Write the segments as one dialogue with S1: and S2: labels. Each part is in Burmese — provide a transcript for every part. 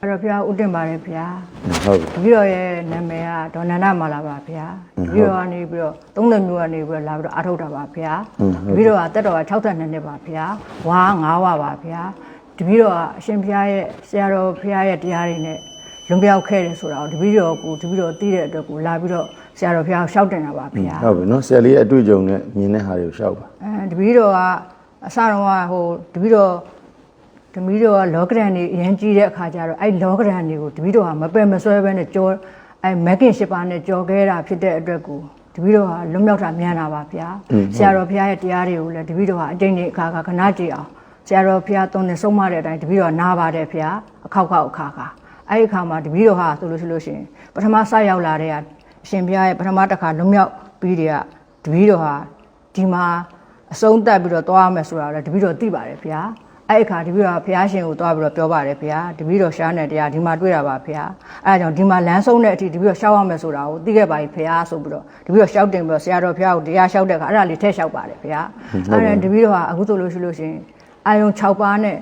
S1: အဲ့တော့ဘုရားဥတင်ပါတယ်ဗျာ
S2: ဟုတ်ပြီ
S1: တပည့်တော်ရဲ့နာမည်ကဒေါ်နန္ဒမာလာပါဗျာတပည့်တော်ကနေပြီးတော့သုံးသက်မျိုးကနေပြီးတော့လာပြီးတော့အထုတ်တာပါဗျာတပည့်တော်ကတက်တော်က62နှစ်ပါဗျာဝါ9ဝပါဗျာတပည့်တော်ကအရှင်ဘုရားရဲ့ဆရာတော်ဘုရားရဲ့တရားတွေနဲ့လွန်ပြောက်ခဲ့တယ်ဆိုတာကိုတပည့်တော်ကိုတပည့်တော်သိတဲ့အတွက်ကိုလာပြီးတော့ဆရာတော်ဘုရားကိုရှောက်တင်တာပါဗျာ
S2: ဟုတ်ပြီနော်ဆရာလေးရဲ့အတွေ့အကြုံနဲ့မြင်တဲ့ဟာတွေကိုရှောက်ပါ
S1: အဲတပည့်တော်ကအစတော့ကဟိုတပည့်တော် တပည့်တော်ကလောကရန်နေအရင်ကြီးတဲ့အခါကျတော့အဲ့လောကရန်တွေကိုတပည့်တော်ကမပယ်မဆွဲဘဲနဲ့ကြောအဲ့မက်ကင်ရှစ်ပါးနဲ့ကြောခဲ့တာဖြစ်တဲ့အတွက်ကိုတပည့်တော်ကလွတ်မြောက်တာမြန်တာပါဗျာဆရာတော်ဘုရားရဲ့တရားတွေကိုလည်းတပည့်တော်ကအတိတ်နေ့အခါခါခဏကြည့်အောင်ဆရာတော်ဘုရားသုံးနေဆုံးမတဲ့အတိုင်းတပည့်တော်နားပါတယ်ဗျာအခောက်ခောက်အခါခါအဲ့ဒီအခါမှာတပည့်တော်ဟာဆိုလို့ရှိလို့ရှိရင်ပထမစရောက်လာတဲ့အရှင်ဘုရားရဲ့ပထမတစ်ခါလွတ်မြောက်ပြီးတဲ့ကတပည့်တော်ဟာဒီမှာအဆုံးတက်ပြီးတော့သွားရမယ်ဆိုတာလည်းတပည့်တော်သိပါတယ်ဗျာ အဲ့အခါတပည့်တော်ကဘုရားရှင်ကိုသွားပြီးတော့ပြောပါတယ်ဗျာတပည့်တော်ရှားတဲ့တရားဒီမှာတွေ့တာပါဗျာအဲ့ဒါကြောင့်ဒီမှာလမ်းဆုံးတဲ့အထိတပည့်တော်ရှောက်ရမယ်ဆိုတာကိုသိခဲ့ပါပြီဗျာဆိုပြီးတော့တပည့်တော်ရှောက်တင်ပြီးတော့ဆရာတော်ဘုရားကိုတရားရှောက်တဲ့အခါအဲ့ဒါလေးထည့်ရှောက်ပါတယ်ဗျာအဲ့ဒါတပည့်တော်ကအခုဆိုလို့ရှိလို့ရှိရင်အာယုံ6ပါးနဲ့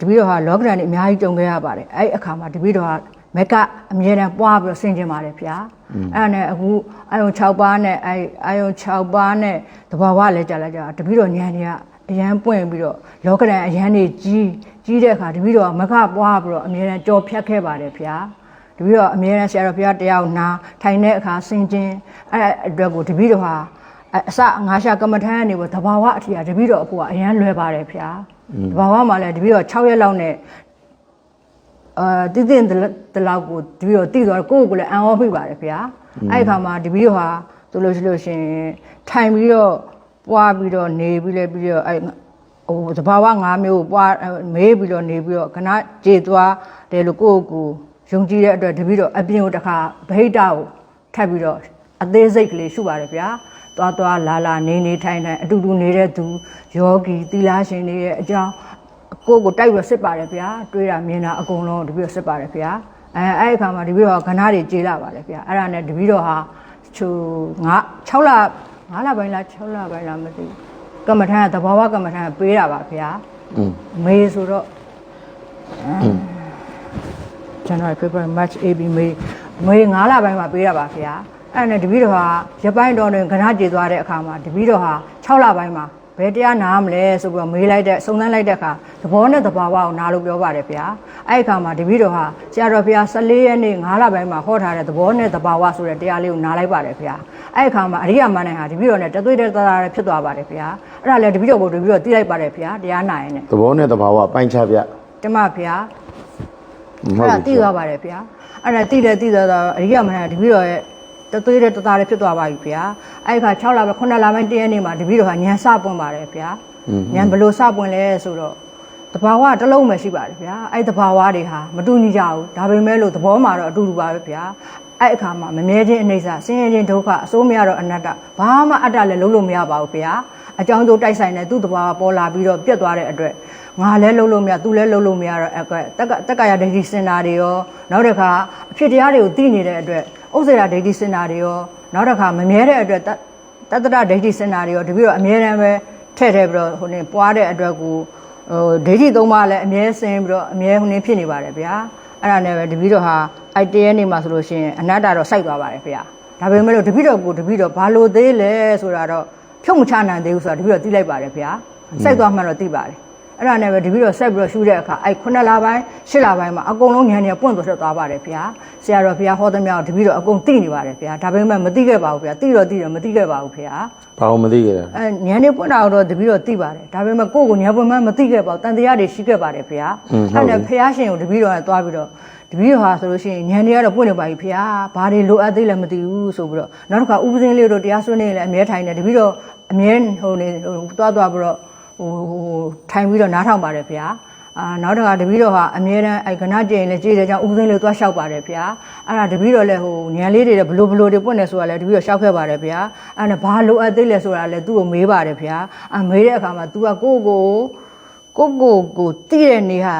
S1: တပည့်တော်ဟာလောကရန်နေအများကြီးကြုံခဲ့ရပါတယ်အဲ့အခါမှာတပည့်တော်ကမက်ကအမြဲတမ်းပွားပြီးတော့ဆင်ကျင်ပါတယ်ဗျာအဲ့ဒါနဲ့အခုအာယုံ6ပါးနဲ့အဲ့အာယုံ6ပါးနဲ့တဘာဝလည်းကြာလိုက်ကြတပည့်တော်ဉာဏ်တွေက အရန်ပွင့်ပြီးတော့လောကရန်အရန်နေကြီးကြီးတဲ့အခါတပည့်တော်ကမက်ကပွားပြီးတော့အမြဲတမ်းကြော်ဖြတ်ခဲ့ပါတယ်ဗျာတပည့်တော်အမြဲတမ်းဆရာတော်ဘုရားတရားကိုနာထိုင်တဲ့အခါဆင်ကျင်အဲ့ဒါအတွက်ကိုတပည့်တော်ဟာအအစငါးရှာကမ္မထမ်းကနေပြီးတဘာဝအထီးကတပည့်တော်အဖို့ကအရန်လွယ်ပါတယ်ဗျာတဘာဝမှာလည်းတပည့်တော်6ရက်လောက်နဲ့အာတည်တင်တလောက်ကိုတပီတော့တည်သွားကိုယ့်ကိုယ်လည်းအံ့ဩဖိပါတယ်ဗျာအဲ့ဒီခါမှာတပီတော့ဟာဆိုလို့ရှိလို့ရှင်ထိုင်ပြီးတော့ ပွားပြီးတော့နေပြီးလဲပြီးတော့အဲ့ဟိုသဘာဝ၅မျိုးကိုပွားမေးပြီးတော့နေပြီးတော့ခဏကြေသွားတယ်လို့ကိုယ့်ကိုယ်ယုံကြည်တဲ့အတွက်တပီတော့အပြင်ကိုတစ်ခါဗဟိတကိုထပ်ပြီးတော့အသေးစိတ်ကလေးရှုပါတယ်ဗျာသွားသွားလာလာနေနေထိုင်ထိုင်အတူတူနေတဲ့သူယောဂီသီလရှင်တွေရဲ့အကြောင်းကိုယ့်ကိုတိုက်ရစစ်ပါတယ်ဗျာတွေးတာမြင်တာအကုန်လုံးတပည့်တော်စစ်ပါတယ်ဗျာအဲအဲ့ဒီအခါမှာတပည့်တော်ကခဏတွေကြေးလာပါတယ်ဗျာအဲ့ဒါနဲ့တပည့်တော်ဟာချိုငါ6လ 9လပိုင်းလား6လပိုင်းလားမသိဘူးကမ္မထမ်းကသဘောဝကမ္မထမ်းကပေးတာပါဗျာ
S2: อืม
S1: မေဆိုတော့ January February March April May မေ9လပိုင်းမှာပေးတာပါဗျာအဲ့ဒါနဲ့တပည့်တော်ဟာရပိုင်းတော်တွင်ခဏကြေသွားတဲ့အခါမှာတပည့်တော်ဟာ6လပိုင်းမှာ ဘယ်တရားနာမလဲဆိုပြီးတော့မေးလိုက်တဲ့စုံစမ်းလိုက်တဲ့အခါသဘောနဲ့သဘာဝကိုနားလို့ပြောပါတယ်ဗျာအဲ့ဒီအခါမှာတပည့်တော်ဟာဆရာတော်ဘုရား14ရက်နေ့9လပိုင်းမှာဟောထားတဲ့သဘောနဲ့သဘာဝဆိုတဲ့တရားလေးကိုနားလိုက်ပါတယ်ဗျာအဲ့ဒီအခါမှာအရိယာမဏ္ဍဟာတပည့်တော်နဲ့တသွေးတသားသားဖြစ်သွားပါတယ်ဗျာအဲ့ဒါလည်းတပည့်တော်ကိုတပည့်တော်သိလိုက်ပါတယ်ဗျာတရားနာရင်နဲ့
S2: သဘောနဲ့သဘာဝပိုင်းခြားပြ
S1: တမဗျာ
S2: မဟုတ်
S1: အဲ့ဒါသိ
S2: ဘူး
S1: သွားပါတယ်ဗျာအဲ့ဒါသိတယ်သိသွားတော့အရိယာမဏ္ဍတပည့်တော်ရဲ့တသွေးတဲ့တသားလေးဖြစ်သွားပါပြီဗျာ အဲ့ဒီခါ6လပဲ9လပိုင်း1ရက်နေ့မှာတပည့်တော်ဟာညံစပွင့်ပါတယ်ဗျာညံဘယ်လို့စပွင့်လဲဆိုတော့တဘာဝတစ်လုံးပဲရှိပါတယ်ဗျာအဲ့တဘာဝတွေဟာမတူညီကြဘူးဒါပေမဲ့လို့သဘောမှာတော့အတူတူပါပဲဗျာအဲ့အခါမှာမမြဲခြင်းအနေစာဆင်းရဲခြင်းဒုက္ခအစိုးမရတော့အနတ္တဘာမှအတ္တလည်းလုံးလို့မရပါဘူးဗျာအကြောင်းကျိုးတိုက်ဆိုင်တဲ့သူ့တဘာဝပေါ်လာပြီးတော့ပြတ်သွားတဲ့အတွက်ငါလည်းလုံးလို့မရသူလည်းလုံးလို့မရတော့အဲ့ကွတက်ကတက်ကရဒိဋ္ဌိစင်တာတွေရောနောက်တစ်ခါအဖြစ်တရားတွေကိုသိနေတဲ့အတွက်ဥစ္စေရာဒိဋ္ဌိစင်တာတွေရော နောက်တစ်ခါမမြဲတဲ့အတွက်တတတ္တရဒိဋ္ဌိစင်တာတွေရောတပည့်တော့အမြဲတမ်းပဲထည့်ထည့်ပြီးတော့ဟိုနေပွားတဲ့အတွက်ကိုဟိုဒိဋ္ဌိသုံးပါးလည်းအမြဲစင်ပြီးတော့အမြဲဟိုနေဖြစ်နေပါတယ်ဗျာအဲ့ဒါနဲ့ပဲတပည့်တော်ဟာအိုက်တရဲနေမှာဆိုလို့ရှိရင်အနတ္တတော့စိုက်သွားပါတယ်ဗျာဒါပေမဲ့လို့တပည့်တော်ကိုတပည့်တော်ဘာလို့သေးလဲဆိုတာတော့ဖြုတ်မချနိုင်သေးဘူးဆိုတာတပည့်တော်သိလိုက်ပါတယ်ဗျာစိုက်သွားမှတော့သိပါတယ် အဲ့ဒါနဲ့ပဲတပည့်တော်ဆက်ပြီးတော့ရှူတဲ့အခါအဲ့9လပိုင်း10လပိုင်းမှာအကုန်လုံးဉာဏ်ကြီးပွင့်သွားသွားပါတယ်ဗျာဆရာတော်ဘုရားဟောသမျှကိုတပည့်တော်အကုန်သိနေပါတယ်ဗျာဒါပေမဲ့မသိခဲ့ပါဘူးဗျာသိတော့သိတယ်မသိခဲ့ပါဘူးဗျာ
S2: ဘာလို့မသိခဲ့တာ
S1: အဲညံနေပွင့်တာတော့တပည့်တော်သိပါတယ်ဒါပေမဲ့ကိုယ့်ကိုညံပွင့်မှမသိခဲ့ပါဘူးတန်တရားတွေရှိခဲ့ပါတယ်ဖေဟာအဲ့ဒါဖေဟာရှင်ကိုတပည့်တော်ကသွားပြီးတော့တပည့်တော်ဟာဆိုလို့ရှိရင်ညံနေရတော့ပွင့်နေပါပြီဖေဟာဘာတွေလိုအပ်သေးလဲမသိဘူးဆိုပြီးတော့နောက်တစ်ခါဥပဇင်းလေးတို့တရားစွဲနေလည်းအမြဲထိုင်နေတပည့်တော်အမြဲဟိုနေဟိုသွားသွားပြီးတော့ ဟိုဟိုထိုင်ပြီးတော့နားထောင်ပါတယ်ဖေဟာအာနောက်တစ်ခါတပည့်တော်ဟာအမြဲတမ်းအဲကဏကြင်လည်းကြည်တဲ့ကြောင့်ဥပဇင်းလေးသွားလျှောက်ပါတယ်ဗျာအဲ့ဒါတပည့်တော်လည်းဟိုညံလေးတွေဘလိုဘလိုတွေပွင့်နေဆိုတာလည်းတပည့်တော်လျှောက်ခဲ့ပါတယ်ဗျာအဲ့ဒါဘာလိုအပ်သေးလဲဆိုတာလည်းသူ့ကိုမေးပါတယ်ဗျာအမေးတဲ့အခါမှာ तू ကကိုယ့်ကိုကိုယ့်ကိုကိုတိတဲ့နေဟာ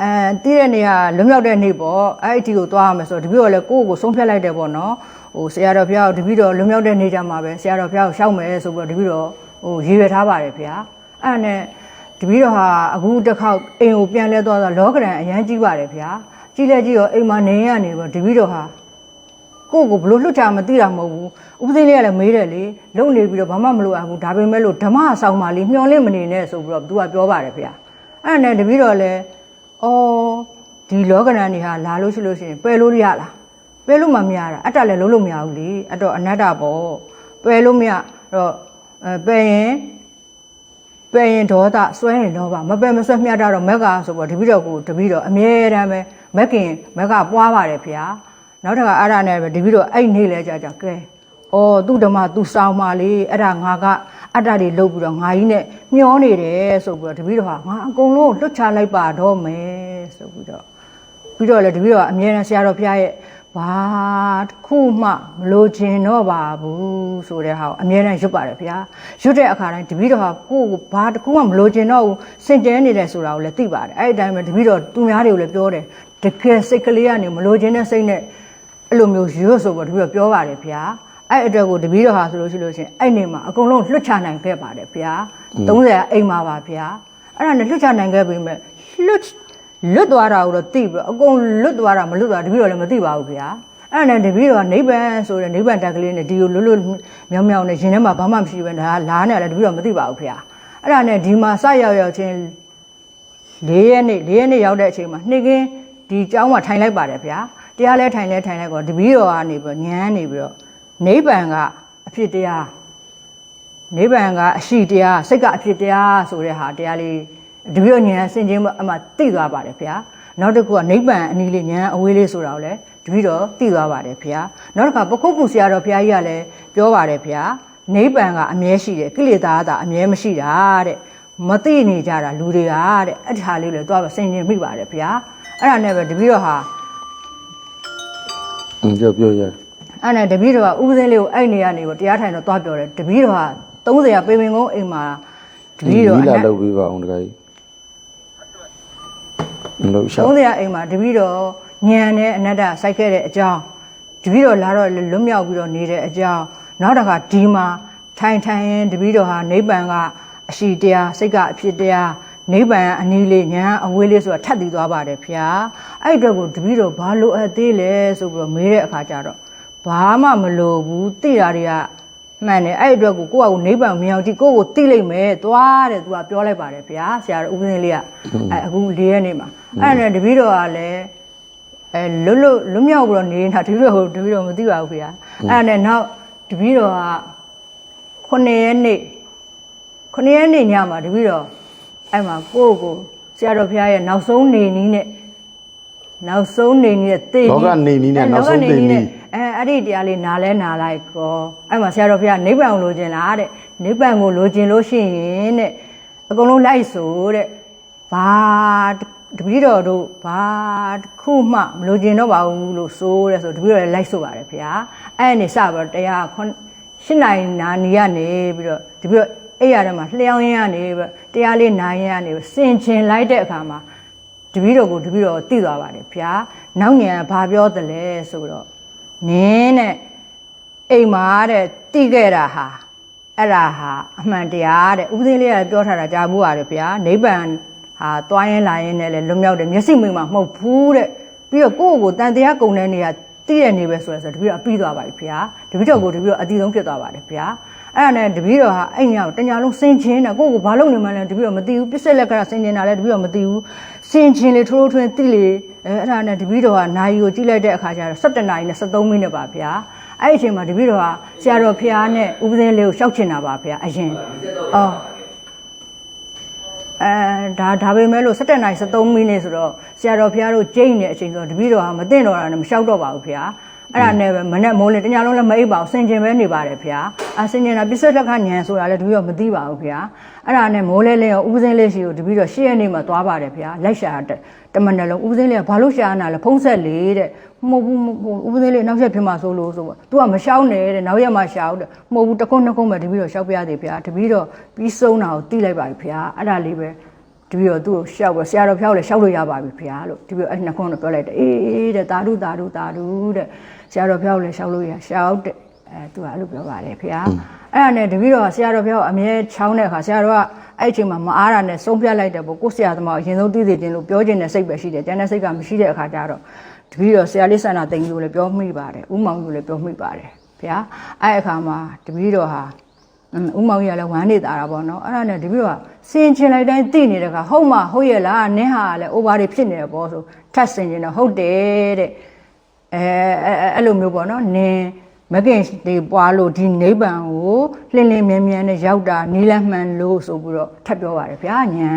S1: အဲတိတဲ့နေဟာလွတ်မြောက်တဲ့နေပေါ့အဲ့ဒီအတီကိုသွားရမယ်ဆိုတော့တပည့်တော်လည်းကိုယ့်ကိုဆုံးဖြတ်လိုက်တယ်ပေါ့နော်ဟိုဆရာတော်ဘုရားကိုတပည့်တော်လွတ်မြောက်တဲ့နေကြမှာပဲဆရာတော်ဘုရားကိုရှောက်မယ်ဆိုပြီးတော့တပည့်တော် ဟိုရည်ရွယ်ထားပါတယ်ဗျာအဲ့ဒါနဲ့တပီတော့ဟာအခုတစ်ခေါက်အိမ်ကိုပြန်လဲသွားတော့လောကရန်အရန်ကြီးပါတယ်ဗျာကြီးလဲကြီးရောအိမ်မှာနေရနေပေါ့တပီတော့ဟာကိုယ့်ကိုဘလို့လွတ်ချမသိတာမဟုတ်ဘူးဥပဒေလေးကလည်းမေးတယ်လေလုံနေပြီးတော့ဘာမှမလုပ်အောင်ဘူးဒါပေမဲ့လို့ဓမ္မဆောင်ပါလေးမျောလင့်မနေနဲ့ဆိုပြီးတော့သူကပြောပါတယ်ဗျာအဲ့ဒါနဲ့တပီတော့လဲအော်ဒီလောကရန်တွေဟာလာလို့ရှိလို့ရှိရင်ပယ်လို့ရလားပယ်လို့မမရတာအတ္တလည်းလုံးလို့မရဘူးလေအဲ့တော့အနတ္တပေါ့ပယ်လို့မရတော့ အဲပယ်ရင်ပယ်ရင်ဒေါသစွဲရင်လောဘမပယ်မစွဲမျှတာတော့မက်ကဆိုပေါ့တပည့်တော်ကိုတပည့်တော်အမြဲတမ်းပဲမက်ကင်မက်ကပွားပါတယ်ဖေ။နောက်တစ်ခါအဲ့ဒါနဲ့ပဲတပည့်တော်အဲ့နေလဲကြကြကဲ။အော်သူ့ဓမ္မသူစောင်းပါလေအဲ့ဒါငါကအတ္တတွေလုတ်ပြီးတော့ငါကြီးနဲ့မျောနေတယ်ဆိုပြီးတော့တပည့်တော်ဟာငါအကုန်လုံးလွတ်ချလိုက်ပါတော့မယ်ဆိုပြီးတော့ပြီးတော့လေတပည့်တော်ကအမြဲတမ်းဆရာတော်ဖျားရဲ့ ဘာတစ်ခုမှမလိုချင်တော့ပါဘူးဆိုတဲ့ဟာကိုအမြဲတမ်းရွတ်ပါတယ်ဗျာရွတ်တဲ့အခါတိုင်းတပည့်တော်ဟာကိုယ့်ကိုဘာတစ်ခုမှမလိုချင်တော့ဘူးစင်ကြဲနေတယ်ဆိုတာကိုလည်းသိပါတယ်အဲ့ဒီအတိုင်းပဲတပည့်တော်သူများတွေကိုလည်းပြောတယ်တကယ်စိတ်ကလေးကနေမလိုချင်တဲ့စိတ်နဲ့အဲ့လိုမျိုးရွတ်ဆိုတော့တပည့်တော်ပြောပါတယ်ဗျာအဲ့အတွက်ကိုတပည့်တော်ဟာဆိုလို့ရှိလို့ချင်းအဲ့နေမှာအကုန်လုံးလွတ်ချနိုင်ခဲ့ပါတယ်ဗျာ30အိမ်မှာပါဗျာအဲ့ဒါနဲ့လွတ်ချနိုင်ခဲ့ပြီမဲ့လွတ် လွတ်သွားတာကိုတော့သိပြီးတော့အကုန်လွတ်သွားတာမလွတ်သွားတာတပည့်တော်လည်းမသိပါဘူးဗျာအဲ့ဒါနဲ့တပည့်တော်ကနိဗ္ဗာန်ဆိုတဲ့နိဗ္ဗာန်တက်ကလေးနဲ့ဒီကိုလွတ်လွတ်မြောင်မြောင်နဲ့ရှင်ထဲမှာဘာမှမရှိပဲဒါလားနဲ့လည်းတပည့်တော်မသိပါဘူးဗျာအဲ့ဒါနဲ့ဒီမှာစရောက်ရောက်ချင်း၄ရက်နေ့၄ရက်နေ့ရောက်တဲ့အချိန်မှာနှိကင်းဒီเจ้าမှာထိုင်လိုက်ပါတယ်ဗျာတရားလဲထိုင်လဲထိုင်လဲကောတပည့်တော်ကနေပြီးတော့ညမ်းနေပြီးတော့နိဗ္ဗာန်ကအဖြစ်တရား နိဗ္ဗာန်ကအရှိတရားစိတ်ကအဖြစ်တရားဆိုတဲ့ဟာတရားလေး တပည့်တော်ဉာဏ်ဆင်ခြင်အမှသိသွားပါတယ်ဗျာနောက်တစ်ခုကနိဗ္ဗာန်အနည်းလေးဉာဏ်အဝေးလေးဆိုတာကိုလည်းတပည့်တော်သိသွားပါတယ်ဗျာနောက်တစ်ခါပခုတ်ကူဆရာတော်ဘုရားကြီးကလည်းပြောပါတယ်ဗျာနိဗ္ဗာန်ကအမြဲရှိတယ်ကိလေသာကအမြဲမရှိတာတဲ့မသိနေကြတာလူတွေကတဲ့အဲ့ဒီဟာလေးကိုလည်းသွားဆင်ခြင်မိပါတယ်ဗျာအဲ့ဒါနဲ့ပဲတပည့်တော်ဟာ
S2: အင်းပြောပြောရ
S1: အဲ့နဲ့တပည့်တော်ကဥပဒေလေးကိုအဲ့နေရနေပေါ့တရားထိုင်တော့သွားပြောတယ်တပည့်တော်က30ရာပေပင်ကုန်းအိမ်မှာတပည့်တော်
S2: ဒီ
S1: အ
S2: လာ
S1: နက်
S2: လုပ်ပြီးပါအောင်တခါကြီး မလို့ရှောက်
S1: 30ရာအိမ်မှာတပည့်တော်ညံနဲ့အနတ္တစိုက်ခဲ့တဲ့အကြောင်းတပည့်တော်လာတော့လွတ်မြောက်ပြီးတော့နေတဲ့အကြောင်းနောက်တစ်ခါဒီမှာထိုင်ထိုင်ရင်တပည့်တော်ဟာနိဗ္ဗာန်ကအရှိတရားစိတ်ကအဖြစ်တရားနိဗ္ဗာန်အနည်းလေးညာအဝေးလေးဆိုတာထပ်တည်သွားပါတယ်ဗျာအဲ့အတွက်ကိုတပည့်တော်ဘာလို့အပ်သေးလဲဆိုပြီးတော့မေးတဲ့အခါကျတော့ဘာမှမလိုဘူးသိတာတွေက မှန်တယ်အဲ့အတွက်ကိုကိုယ့်အကူနိဗ္ဗာန်မြောင်ကြည့်ကိုယ့်ကိုသိလိုက်မယ်သွားတယ်သူကပြောလိုက်ပါတယ်ဗျာဆရာတော်ဥပဒေလေးကအဲ့အခု၄ရက်နေမှာအဲ့ဒါနဲ့တပည့်တော်ကလည်းအဲလွတ်လွတ်လွတ်မြောက်ပြီးတော့နေတာတပည့်တော်တပည့်တော်မသိပါဘူးဗျာအဲ့ဒါနဲ့နောက်တပည့်တော်ကခုနှစ်ရက်နေ့ခုနှစ်ရက်နေ့ညမှာတပည့်တော်အဲ့မှာကိုယ့်ကိုဆရာတော်ဘုရားရဲ့နောက်ဆုံးနေနည်းနဲ့နောက်ဆုံးနေနည်းနဲ့သိ
S2: လောကနေနည်းနဲ့နောက်ဆုံးသိနည်း
S1: အဲအဲ့ဒီတရားလေးနားလဲနားလိုက်ကောအဲ့မှာဆရာတော်ဘုရားနိဗ္ဗာန်ကိုလိုချင်လားတဲ့နိဗ္ဗာန်ကိုလိုချင်လို့ရှိရင်တဲ့အကုန်လုံးလိုက်ဆိုတဲ့ဘာတပည့်တော်တို့ဘာတစ်ခုမှမလိုချင်တော့ပါဘူးလို့ဆိုတဲ့ဆိုတပည့်တော်လည်းလိုက်ဆိုပါတယ်ဘုရားအဲ့ဒီစပြီးတော့တရားခွန်ရှင်းနိုင်နာနီကနေပြီးတော့တပည့်တော်အဲ့ရတဲ့မှာလျှောင်းရင်းကနေပြီးတော့တရားလေးနာရင်ကနေပြီးစင်ကျင်လိုက်တဲ့အခါမှာတပည့်တော်ကိုတပည့်တော်သိသွားပါတယ်ဘုရားနောက်ညံဘာပြောသလဲဆိုတော့ နင်းတဲ့အိမ်မာတဲ့တိခဲ့တာဟာအဲ့ဒါဟာအမှန်တရားတဲ့ဥပဒေလေးကပြောထားတာကြားဘူးရတယ်ဗျာနိဗ္ဗာန်ဟာသွားရင်လာရင်လည်းလွတ်မြောက်တယ်မျက်စိမိတ်မှာမဟုတ်ဘူးတဲ့ပြီးတော့ကိုယ့်ကိုယ်ကိုတန်တရားကုန်တဲ့နေရာတည့်ရနေပဲဆိုရယ်ဆိုတော့တပည့်တော်အပြီးသွားပါပြီဗျာတပည့်တော်ကိုတပည့်တော်အတီဆုံးဖြစ်သွားပါတယ်ဗျာအဲ့ဒါနဲ့တပည့်တော်ဟာအဲ့ညကိုတညာလုံးစင်ချင်းတယ်ကိုယ့်ကိုဘာလုပ်နေမှန်းလဲတပည့်တော်မသိဘူးပစ္စက်လက်ကစင်ချင်းတာလည်းတပည့်တော်မသိဘူး စင်ချင်းလေထိုးထိုးထွင်းတိလေအဲအဲ့ဒါနဲ့တပည့်တော်ကနာယီကိုကြည့်လိုက်တဲ့အခါကျတော့17နာရီနဲ့73မိနစ်ပါဗျာအဲ့ဒီအချိန်မှာတပည့်တော်ကဆရာတော်ဖျားနဲ့ဥပဒေလေးကိုရှောက်ချင်တာပါဗျာအရင်အော်အဲဒါဒါပေမဲ့လို့17နိုင်73မိနစ်ဆိုတော့ဆရာတော်ဖះတို့ကျိတ်နေတဲ့အချိန်ဆိုတော့တပည့်တော်ဟာမသိတော့တာနဲ့မလျှောက်တော့ပါဘူးဖះအဲ့ဒါနဲ့ပဲမနဲ့မိုးလင်းတညာလုံးလည်းမအိပ်ပါဘူးစင်ကျင်ပဲနေပါတယ်ဖះအစင်ကျင်တာပစ္စက်လက်ခညံဆိုတာလည်းတပည့်တော်မသိပါဘူးဖះ အဲ့ဒါနဲ့မိုးလဲလဲရောဥပစင်းလေးရှိကိုတပည့်တော်ရှေ့ရနေမှာသွားပါတယ်ဖះလိုက်ရှာတဲ့တမန်တယ်လုံးဥပစင်းလေးကဘာလို့ရှာနာလဲဖုံးဆက်လေးတဲ့မဟုတ်ဘူးမဟုတ်ဘူးဥပစင်းလေးနောက်ဆက်ဖြစ်မှာဆိုလို့ဆိုတော့ तू ကမရှောင်းနဲ့တဲ့နောက်ရက်မှရှာအောင်တဲ့မဟုတ်ဘူးတစ်ခုနှစ်ခုမှတပည့်တော်ရှောက်ပြရသေးဖះတပည့်တော်ပြီးဆုံးတာကိုတိလိုက်ပါပြီဖះအဲ့ဒါလေးပဲတပည့်တော်သူ့ကိုရှောက်ပြီးဆရာတော်ဖျောက်လဲရှောက်လို့ရပါပြီဖေဟာလို့တပည့်တော်အဲ့နှစ်ခွန်းတော့ပြောလိုက်တယ်အေးအေးတဲ့တာဓုတာဓုတာဓုတဲ့ဆရာတော်ဖျောက်လဲရှောက်လို့ရရှောက်တဲ့ အဲသူကအဲ့လိုပြောပါတယ်ဖေဟာအဲ့ဒါနဲ့တပည့်တော်ဆရာတော်ဖျောက်အမြဲချောင်းတဲ့အခါဆရာတော်ကအဲ့အချိန်မှာမအားတာနဲ့ဆုံးဖြတ်လိုက်တယ်ပေါ့ကိုယ့်ဆရာသမားအရင်ဆုံးသိသိချင်းလို့ပြောခြင်းနဲ့စိတ်ပဲရှိတယ်ကျန်တဲ့စိတ်ကမရှိတဲ့အခါကျတော့တပည့်တော်ဆရာလေးဆန္ဒတိန်ကြီးကိုလည်းပြောမိပါတယ်ဥမောင်ကြီးကိုလည်းပြောမိပါတယ်ဗျာအဲ့အခါမှာတပည့်တော်ဟာอืมဥမောင်ကြီးကလည်းဝမ်းနေတာတာပေါ့နော်အဲ့ဒါနဲ့တပည့်တော်ကစင်ချင်လိုက်တိုင်းသိနေတဲ့ခါဟုတ်မှဟုတ်ရဲ့လားနင်းဟာလည်း over တွေဖြစ်နေတယ်ပေါ့ဆိုထပ်စင်ချင်တော့ဟုတ်တယ်တဲ့အဲအဲအဲအဲ့လိုမျိုးပေါ့နော်နင် မကင်တွေပွားလို့ဒီနိဗ္ဗာန်ကိုလှင်းလင်းမြဲမြဲနဲ့ရောက်တာနီလမှန်လို့ဆိုပြီးတော့ထပ်ပြောပါတယ်ဗျာညံ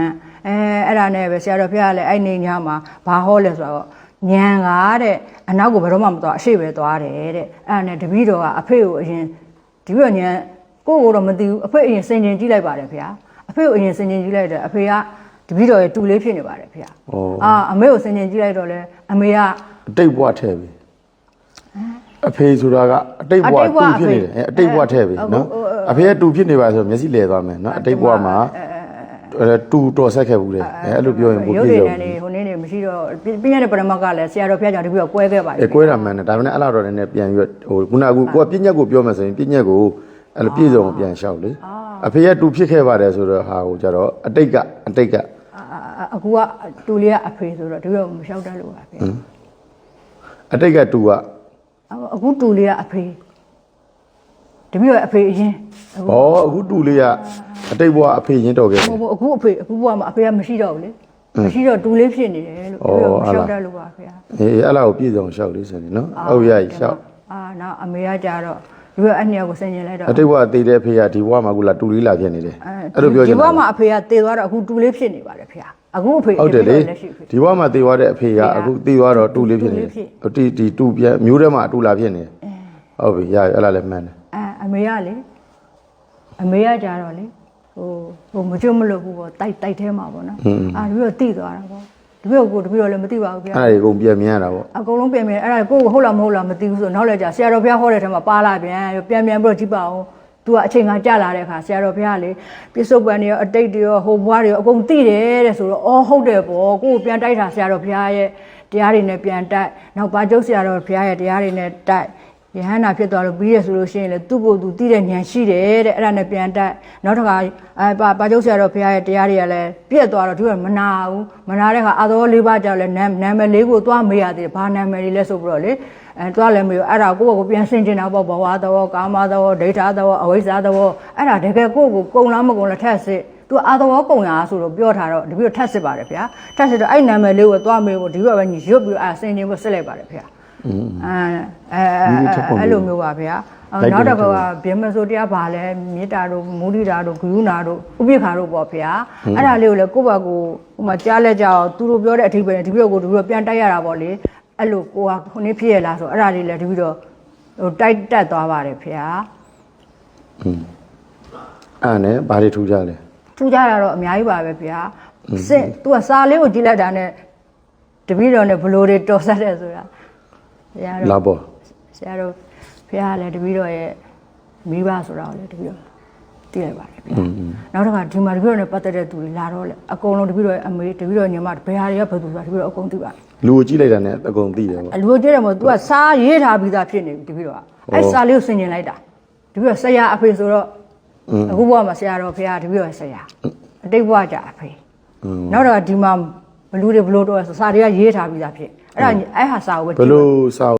S1: အဲအဲ့ဒါနဲ့ပဲဆရာတော်ဘုရားကလည်းအဲ့နေညမှာဘာဟောလဲဆိုတော့ညံကတဲ့အနောက်ကိုဘယ်တော့မှမသွားအရှိပဲသွားတယ်တဲ့အဲ့ဒါနဲ့တပည့်တော်ကအဖေကိုအရင်ဒီပြညံကိုယ့်ကိုယ်တော့မသိဘူးအဖေအရင်စင်ကျင်ကြည့်လိုက်ပါတယ်ဗျာအဖေကိုအရင်စင်ကျင်ကြည့်လိုက်တယ်အဖေကတပည့်တော်ရဲ့တူလေးဖြစ်နေပါတယ်ဗျာ
S2: ဩ
S1: အာအမေကိုစင်ကျင်ကြည့်လိုက်တော့လေအမေက
S2: အတိတ်ဘဝထဲပြီ အဖေဆိုတာကအတိတ်ဘဝ
S1: အတိတ်ဘဝ
S2: တူဖြစ်နေတယ်အဲအတိတ်ဘဝထဲပြီ
S1: အခု
S2: နော်
S1: ဟိုဟို
S2: အဖေကတူဖြစ်နေပါဆိုမျက်စိလဲသွားမယ်နော်အတိတ်ဘဝမှာအဲတူတော်ဆက်ခဲ့ဘူးလေအဲအဲ့လိုပြောရင်ဘု
S1: ရုပ်
S2: ပြ
S1: ရည်
S2: ည့်စုံ
S1: နဲ့နေဟိုနေ့နေမရှိတော့ပြင်းရတဲ့ပရမတ်ကလည်းဆရာတော်ဖျားကြောင့်တပြီးတော့ကွဲခဲ့ပါတ
S2: အဲ
S1: ယ်
S2: ကွဲတာမှန်တယ်ဒါပေမဲ့အဲ့လောက်တော့လည်းပြန်ပြီးတော့ဟိုခုနကကိုကပြည့်ညက်ကိုပြောမယ်ဆိုရင်ပြည့်ညက်ကိုအဲ့လိုပြည့်စုံအောင်ပြန်လျှောက်လေအဖေကတူဖြစ်ခဲ့ပါတယ်ဆိုတော့ဟာကိုကြတော့အတိတ်ကအတိတ်က
S1: အာအာအခုကတူလေးကအဖေဆိုတော့တပြီးတော့မလျှောက်တတ်လို့ပါဗျာ
S2: အတိတ်ကတူက
S1: အခုတူလေးကအဖေတပြီးတော့အဖေအရင်အခု
S2: ဘောအခုတူလေးကအတိတ်ဘဝအဖေရင်းတော်ခဲ့တယ်
S1: ဟိုဟိုအခုအဖေအခုဘဝမှာအဖေကမရှိတော့ဘူးလေမရှိတော့တူလေးဖြစ်နေတယ်လို့တပြီးတော့မလျှောက်တတ်လို့ပါဗျာ
S2: အေးအဲ့လောက်ကိုပြည့်စုံလျှောက်လေးဆိုရင်နော်ဟုတ်ရည်လျှောက်
S1: အာနောက်အမေကကြတော့ဒီဘက်အနှစ်ယောက်ကိုဆင်ကျင်လိုက်တော့
S2: အတိတ်ဘဝတည်တဲ့ဖေကဒီဘဝမှာကူလာတူလေးလာဖြစ်နေတယ်အဲ့လိုပြောချင်
S1: ဒီဘ
S2: တာ
S1: က်မှာအဖေကတည်သွားတော့အခုတူလေးဖြစ်နေပါတယ်ဖေ အခုအဖေ
S2: ဟုတ်တယ်လေ
S1: လက်ရှိဖေ
S2: ဒီဘဝမှာတည်သွားတဲ့အဖေကအခုတည်သွားတော့တူလေးဖြစ်နေတယ်ဒီဒီတူပြန်မျိုးထဲမှာအတူလာဖြစ်နေတယ်ဟုတ်ပြီရပြီအဲ့လားလည်းမှန်တယ်
S1: အဲအမေကလေအမေကကြတော့လေဟိုဟိုမကြွမလို့ဘူးပေါ့တိုက်တိုက်ထဲမှာပေါ့နော်အာတပည့်တော့တိသွားတာပေါ့တပည့်ကိုတပည့်တော့လည်းမသိပါဘူးဗျာ
S2: အဲ့ဒါတွေအကုန်ပြန်မြင်ရတာပေါ့
S1: အကုန်လုံးပြင်ပြင်အဲ့ဒါကိုကိုဟုတ်လားမဟုတ်လားမသိဘူးဆိုတော့နောက်လည်းကြာဆရာတော်ဘုရားဟောတဲ့ထဲမှာပါလာပြန်ပြန်ပြန်ပြီးတော့ကြည့်ပါအောင် သူကအချိန်ကကြာလာတဲ့အခါဆရာတော်ဘုရားလေပြစ္ဆုတ်ပန်တွေရောအတိတ်တွေရောဟိုဘွားတွေရောအကုန်သိတယ်တဲ့ဆိုတော့အော်ဟုတ်တယ်ပေါ့ကိုကိုပြန်တိုက်တာဆရာတော်ဘုရားရဲ့တရားတွေနဲ့ပြန်တိုက်နောက်ပါကျုပ်ဆရာတော်ဘုရားရဲ့တရားတွေနဲ့တိုက် ယဟန္တာဖြစ်သွားလို့ပြီးရဆိုလို့ရှိရင်လေသူ့ကိုယ်သူသိတဲ့ဉာဏ်ရှိတယ်တဲ့အဲ့ဒါနဲ့ပြန်တိုက်နောက်တစ်ခါအဲပါပါကျုပ်ဆရာတော်ဘုရားရဲ့တရားတွေကလည်းပြည့်သွားတော့သူကမနာဘူးမနာတဲ့ခါအာသောလေးပါးကြောင့်လည်းနာနာမည်လေးကိုသွားမေးရသေးတယ်ဘာနာမည်လေးလဲဆိုပြီးတော့လေအဲသွားလည်းမေးရောအဲ့ဒါကိုယ့်ဘကိုပြန်ဆင်ကျင်တာပေါ့ဘဝသောကာမသောဒိဋ္ဌာသောအဝိဇ္ဇာသောအဲ့ဒါတကယ်ကိုယ့်ကိုကုံလားမကုံလားထက်စစ်သူအာသဝကုံရဆိုတော့ပြောထားတော့တပည့်ထက်စစ်ပါတယ်ဗျာထက်စစ်တော့အဲ့နာမည်လေးကိုသွားမေးဖို့ဒီဘက်ပဲညီရွတ်ပြီးအဲ့ဆင်ကျင်ဖို့စစ်လိုက်ပါတယ်ဗျာ အဲအဲအဲ့လိုမျိုးပါဗျာနောက်တစ်ခါကဗြဟ္မစိုးတရားပါလဲမေတ္တာတို့မုဒိတာတို့ဂရုဏာတို့ဥပိ္ပခာတို့ပေါ့ဗျာအဲ့ဒါလေးကိုလည်းကိုယ့်ဘက်ကိုဟိုမှာကြားလဲကြအောင်သူတို့ပြောတဲ့အထိပ္ပယ်နဲ့ဒီဘက်ကိုဒီဘက်ပြန်တိုက်ရတာပေါ့လေအဲ့လိုကိုကခုနှစ်ဖြစ်ရလားဆိုအဲ့ဒါလေးလည်းတပည့်တော့ဟိုတိုက်တက်သွားပါတယ်ဗျာ
S2: အဲ့နဲ့ဘာတွေထူးကြလဲ
S1: ထူးကြတာတော့အများကြီးပါပဲဗျာစစ်သူကစာလေးကိုကြည့်လိုက်တာနဲ့တပည့်တော်နဲ့ဘလို့တွေတော်ဆက်တယ်ဆိုတာ ဆရာတော်
S2: လာပေါ့
S1: ဆရာတို့ဖះလည်းတပည့်တော်ရဲ့မိဘဆိုတာကိုလည်းတပည့်တော်သိလိုက်ပါတယ်ဗျာနောက်တစ်ခါဒီမှာတပည့်တော်နဲ့ပတ်သက်တဲ့သူတွေလာတော့လေအကုန်လုံးတပည့်တော်ရဲ့အမေတပည့်တော်ညီမဘယ်ဟာတွေကဘယ်သူဆိုတာတပည့်တော်အကုန်သိပါတယ်
S2: လူကိုကြည့်လိုက်တာနဲ့အကုန်သိတယ်ပေါ့
S1: အလူကျဲတယ်မို့ तू ကစားရေးထားပြီးသားဖြစ်နေပြီတပည့်တော်ကအဲ့စားလေးကိုဆင်ကျင်လိုက်တာတပည့်တော်ဆရာအဖေဆိုတော့အခုဘဝမှာဆရာတော်ဖះတပည့်တော်ရဲ့ဆရာအတိတ်ဘဝကြအဖေနောက်တော့ဒီမှာဘလူတွေဘလို့တော့ဆိုစာတွေကရေးထားပြီးသားဖြစ် အဲ့ဒါအဲ့ဟာစာကိုပဲ
S2: ဘယ်လိုစာ